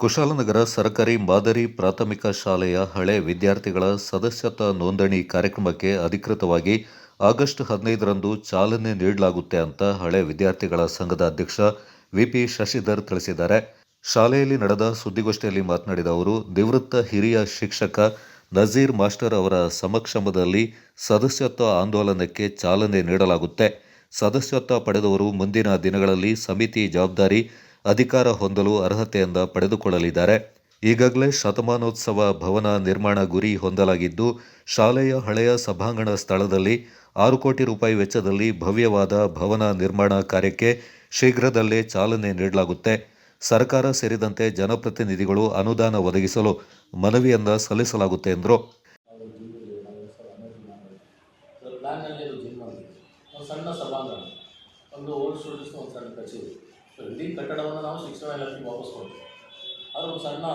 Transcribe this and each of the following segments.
ಕುಶಾಲನಗರ ಸರ್ಕಾರಿ ಮಾದರಿ ಪ್ರಾಥಮಿಕ ಶಾಲೆಯ ಹಳೆ ವಿದ್ಯಾರ್ಥಿಗಳ ಸದಸ್ಯತ್ವ ನೋಂದಣಿ ಕಾರ್ಯಕ್ರಮಕ್ಕೆ ಅಧಿಕೃತವಾಗಿ ಆಗಸ್ಟ್ ಹದಿನೈದರಂದು ಚಾಲನೆ ನೀಡಲಾಗುತ್ತೆ ಅಂತ ಹಳೆ ವಿದ್ಯಾರ್ಥಿಗಳ ಸಂಘದ ಅಧ್ಯಕ್ಷ ವಿಪಿ ಶಶಿಧರ್ ತಿಳಿಸಿದ್ದಾರೆ. ಶಾಲೆಯಲ್ಲಿ ನಡೆದ ಸುದ್ದಿಗೋಷ್ಠಿಯಲ್ಲಿ ಮಾತನಾಡಿದ ಅವರು, ನಿವೃತ್ತ ಹಿರಿಯ ಶಿಕ್ಷಕ ನಜೀರ್ ಮಾಸ್ಟರ್ ಅವರ ಸಮಕ್ಷಮದಲ್ಲಿ ಸದಸ್ಯತ್ವ ಆಂದೋಲನಕ್ಕೆ ಚಾಲನೆ ನೀಡಲಾಗುತ್ತೆ. ಸದಸ್ಯತ್ವ ಪಡೆದವರು ಮುಂದಿನ ದಿನಗಳಲ್ಲಿ ಸಮಿತಿ ಜವಾಬ್ದಾರಿ ಅಧಿಕಾರ ಹೊಂದಲು ಅರ್ಹತೆಯಿಂದ ಪಡೆದುಕೊಳ್ಳಲಿದ್ದಾರೆ. ಈಗಾಗಲೇ ಶತಮಾನೋತ್ಸವ ಭವನ ನಿರ್ಮಾಣ ಗುರಿ ಹೊಂದಲಾಗಿದ್ದು, ಶಾಲೆಯ ಹಳೆಯ ಸಭಾಂಗಣ ಸ್ಥಳದಲ್ಲಿ ಆರು ಕೋಟಿ ರೂಪಾಯಿ ವೆಚ್ಚದಲ್ಲಿ ಭವ್ಯವಾದ ಭವನ ನಿರ್ಮಾಣ ಕಾರ್ಯಕ್ಕೆ ಶೀಘ್ರದಲ್ಲೇ ಚಾಲನೆ ನೀಡಲಾಗುತ್ತೆ. ಸರ್ಕಾರ ಸೇರಿದಂತೆ ಜನಪ್ರತಿನಿಧಿಗಳು ಅನುದಾನ ಒದಗಿಸಲು ಮನವಿಯನ್ನ ಸಲ್ಲಿಸಲಾಗುತ್ತೆ ಎಂದರು. ಸಣ್ಣ ಸಭಾಂಗಣ, ಒಂದು ಸಣ್ಣ ಸೊ ಇಡೀ ಕಟ್ಟಡವನ್ನು ನಾವು ಶಿಕ್ಷಣ ಇಲಾಖೆಗೆ ವಾಪಸ್ ಕೊಡ್ತೀವಿ. ಆದರೆ ಒಂದು ಸಣ್ಣ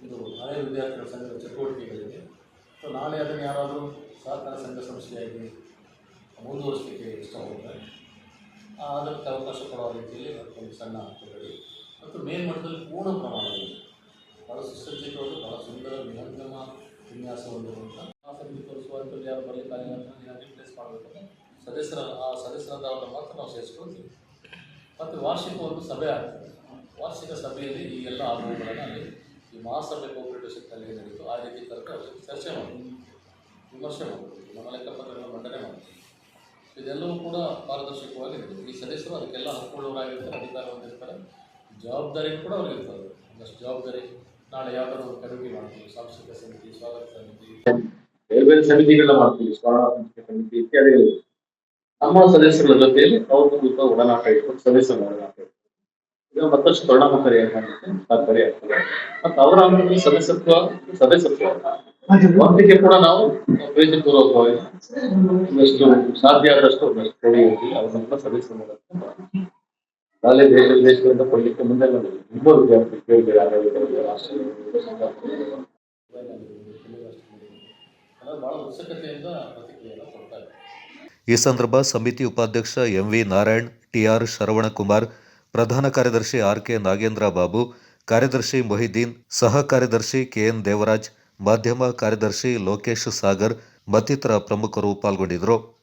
ಇದು ಹಳೆಯ ವಿದ್ಯಾರ್ಥಿಗಳ ಸಂಘದ ಚಟುವಟಿಕೆಗಳಿಗೆ ಸೊ ನಾಳೆ ಅದನ್ನು ಯಾರಾದರೂ ಸಹಕಾರ ಸಂಘ ಸಂಸ್ಥೆಯಾಗಿ ಮುಂದುವರಿಸಲಿಕ್ಕೆ ಇಷ್ಟಪಡ್ತಾರೆ ಆ, ಅದಕ್ಕೆ ಅವಕಾಶ ಕೊಡೋ ರೀತಿಯಲ್ಲಿ ಒಂದು ಸಣ್ಣ ಕೊಠಡಿ ಮತ್ತು ಮೇಲ್ಮಟ್ಟದಲ್ಲಿ ಪೂರ್ಣ ಪ್ರಮಾಣದಲ್ಲಿ ಭಾಳ ಸುಸಜ್ಜಿತವಾದ ಭಾಳ ಸುಂದರ ವಿಹಂಗಮ ವಿನ್ಯಾಸ ಹೊಂದಿರುವಂಥ ಆಸಕ್ತಿ ತೋರಿಸುವಂಥದ್ದು ಯಾರು ಬರಲಿಕ್ಕಾಗಿಲ್ಲ ಅಂತ ರಿಪ್ಲೇಸ್ ಮಾಡಬೇಕಂದ್ರೆ ಸದಸ್ಯರ ಆ ಸದಸ್ಯರಾದವ್ರನ್ನ ಮಾತ್ರ ನಾವು ಸೇರಿಸ್ಕೊಳ್ತೀವಿ. ಮತ್ತು ವಾರ್ಷಿಕ ಒಂದು ಸಭೆ ಆಗ್ತದೆ. ವಾರ್ಷಿಕ ಸಭೆಯಲ್ಲಿ ಈ ಎಲ್ಲ ಆರೋಪಗಳನ್ನು ಅಲ್ಲಿ ಈ ಮಹಾಸಭೆ ಕೋಪರೇಟಿವ್ ಸೆಕ್ಟರ್ನಲ್ಲಿ ನಡೀತು ಆ ರೀತಿ ಕರೆದು ಚರ್ಚೆ ಮಾಡ್ತೀವಿ ವಿಮರ್ಶೆ ಮಾಡ್ತೀವಿ ನಮ್ಮ ಲೆಕ್ಕಪತ್ರಗಳನ್ನು ಮಂಡನೆ ಮಾಡ್ತೀವಿ ಇದೆಲ್ಲವೂ ಕೂಡ ಪಾರದರ್ಶಕವಾಗಿ ಈ ಸದಸ್ಯರು ಅದಕ್ಕೆಲ್ಲ ಹಕ್ಕುಳ್ಳವರಾಗಿರ್ತಾರೆ ಅಧಿಕಾರ ಹೊಂದಿರ್ತಾರೆ ಜವಾಬ್ದಾರಿ ಕೂಡ ಅವ್ರಿಗೆ ಇರ್ತದೆ ಒಂದಷ್ಟು ಜವಾಬ್ದಾರಿ, ನಾಳೆ ಯಾವ್ದಾದ್ರು ಒಂದು ಕಮಿಟಿ ಮಾಡ್ತೀವಿ, ಸಾಂಸ್ಕೃತಿಕ ಸಮಿತಿ, ಸ್ವಾಗತ ಸಮಿತಿ ಸಮಿತಿಗಳನ್ನ ಮಾಡ್ತೀವಿ ಸ್ವಾಗತ ಸಮಿತಿ ಇತ್ಯಾದಿಗಳು ನಮ್ಮ ಸದಸ್ಯರ ಜೊತೆಯಲ್ಲಿ ಅವ್ರ ಮೂಲಕ ಒಡನಾಟ ಇಟ್ಕೊಂಡು ಸದಸ್ಯರ ಒಡನಾಟ ಇಟ್ಕೊಂಡು ಇದು ಮತ್ತಷ್ಟು ಪರಿಣಾಮಕಾರಿ ಆಗಲಿಕ್ಕೆ ಸಹಕಾರಿ ಆಗ್ತದೆ. ಮತ್ತು ಅವರ ಅಂಗದಲ್ಲಿ ಸದಸ್ಯತ್ವ ಸದಸ್ಯತ್ವ ಒಟ್ಟಿಗೆ ಕೂಡ ನಾವು ಪ್ರೀತಿಪೂರ್ವಕವಾಗಿ ಒಂದಷ್ಟು ಸಾಧ್ಯ ಆದಷ್ಟು ಒಂದಷ್ಟು ಕೊಡಿ ಹೋಗಿ ಅವರನ್ನ ಸದಸ್ಯರ ಮೂಲಕ. ಮಾಡ್ತೀವಿ. ನಾಳೆ ದೇಶ ವಿದೇಶಗಳಿಂದ ಕೊಡ್ಲಿಕ್ಕೆ ಮುಂದೆ ಬಂದಿದೆ. ತುಂಬ ವಿದ್ಯಾರ್ಥಿ ಬೇರೆ ಬೇರೆ ಆಡಳಿತ ರಾಷ್ಟ್ರಗಳು ಈ ಸಂದರ್ಭ ಸಮಿತಿ ಉಪಾಧ್ಯಕ್ಷ ಎಂವಿ ನಾರಾಯಣ್, ಟಿಆರ್ ಶರವಣಕುಮಾರ್ ಪ್ರಧಾನ ಕಾರ್ಯದರ್ಶಿ ಆರ್ ಕೆ ನಾಗೇಂದ್ರ ಬಾಬು, ಕಾರ್ಯದರ್ಶಿ ಮೊಹಿದ್ದೀನ್, ಸಹ ಕಾರ್ಯದರ್ಶಿ ಕೆಎನ್ ದೇವರಾಜ್, ಮಾಧ್ಯಮ ಕಾರ್ಯದರ್ಶಿ ಲೋಕೇಶ್ ಸಾಗರ್ ಮತ್ತಿತರ ಪ್ರಮುಖರು ಪಾಲ್ಗೊಂಡಿದ್ದರು.